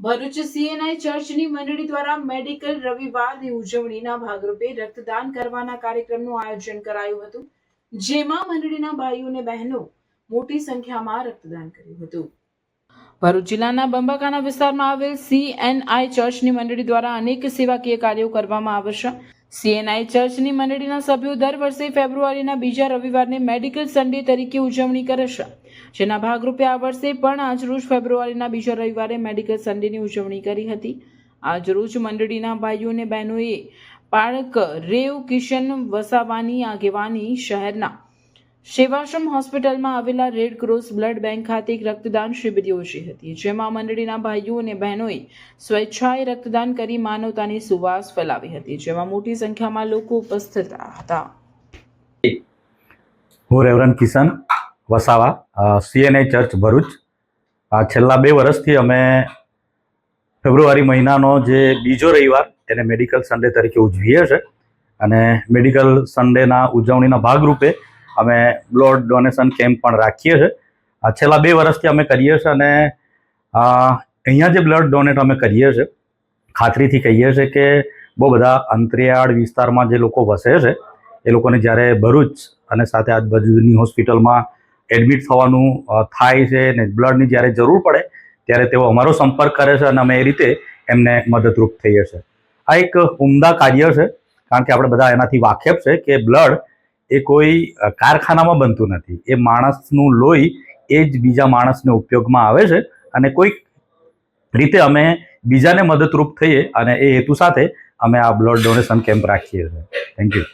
Bharuch CNI ચર્ચની મંડળી દ્વારા medical રવિવારની ઉજવણીના ભાગરૂપે રક્તદાન કરવાના કાર્યક્રમનું આયોજન કરાયું હતું, જેમાં મંડળીના ભાઈઓ અને બહેનો મોટી સંખ્યામાં રક્તદાન કર્યું હતું. ભરૂચ જિલ્લાના બંબાકાના વિસ્તારમાં આવેલ સીએનઆઈ ચર્ચની મંડળી દ્વારા અનેક સેવાકીય કાર્યો કરવામાં આવે છે સીએનઆઈ ચર્ચની મંડળીના સભ્યો દર વર્ષે ફેબ્રુઆરીના બીજા રવિવારને મેડિકલ સન્ડે તરીકે ઉજવણી કરે છે. જેના ભાગરૂપે આ વર્ષે પણ આજરોજ ફેબ્રુઆરીના બીજા રવિવારે મેડિકલ સન્ડેની ઉજવણી કરી હતી. આજરોજ મંડળીના ભાઈઓ અને બહેનોએ પાળક રેવ કિશન વસાવાની આગેવાની શહેરના સેવાશ્રમ હોસ્પિટલમાં આવેલા રેડ ક્રોસ બ્લડ બેંક ખાતે એક રક્તદાન શિબિર યોજી હતી, જેમાં મંડળીના ભાઈઓ અને બહેનોએ સ્વેચ્છાએ રક્તદાન કરી માનવતાની સુવાસ ફેલાવી હતી, જેમાં મોટી સંખ્યામાં લોકો ઉપસ્થિત હતા. હું reverend Kishan Vasava C N A church Bharuch. આ છેલ્લા બે વર્ષથી અમે ફેબ્રુઆરી મહિનાનો જે બીજો રવિવાર એને મેડિકલ સન્ડે તરીકે ઉજવીએ છીએ અને મેડિકલ સન્ડેના ઉજવણીના ભાગરૂપે અમે બ્લડ ડોનેશન કેમ્પ પણ રાખીએ છીએ. છેલ્લા બે વર્ષથી અમે કરીએ છીએ અને અહીંયા જે બ્લડ ડોનેટ અમે કરીએ છીએ, ખાતરીથી કહીએ છીએ કે બહુ બધા અંતરિયાળ વિસ્તારમાં જે લોકો વસે છે, એ લોકોને જ્યારે ભરૂચ અને સાથે આજુબાજુની હોસ્પિટલમાં એડમિટ થવાનું થાય છે ને બ્લડની જ્યારે જરૂર પડે, ત્યારે તેઓ અમારો સંપર્ક કરે છે અને અમે એ રીતે એમને મદદરૂપ થઈએ છીએ. આ એક ઉમદા કાર્ય છે, કારણ કે આપણે બધા એનાથી વાકેફ છે કે બ્લડ એ કોઈ કારખાનામાં બનતું નથી. એ માણસનું લોહી એ જ બીજા માણસને ઉપયોગમાં આવે છે અને કોઈક રીતે અમે બીજાને મદદરૂપ થઈએ અને એ હેતુ સાથે અમે આ બ્લડ ડોનેશન કેમ્પ રાખીએ છીએ. Thank you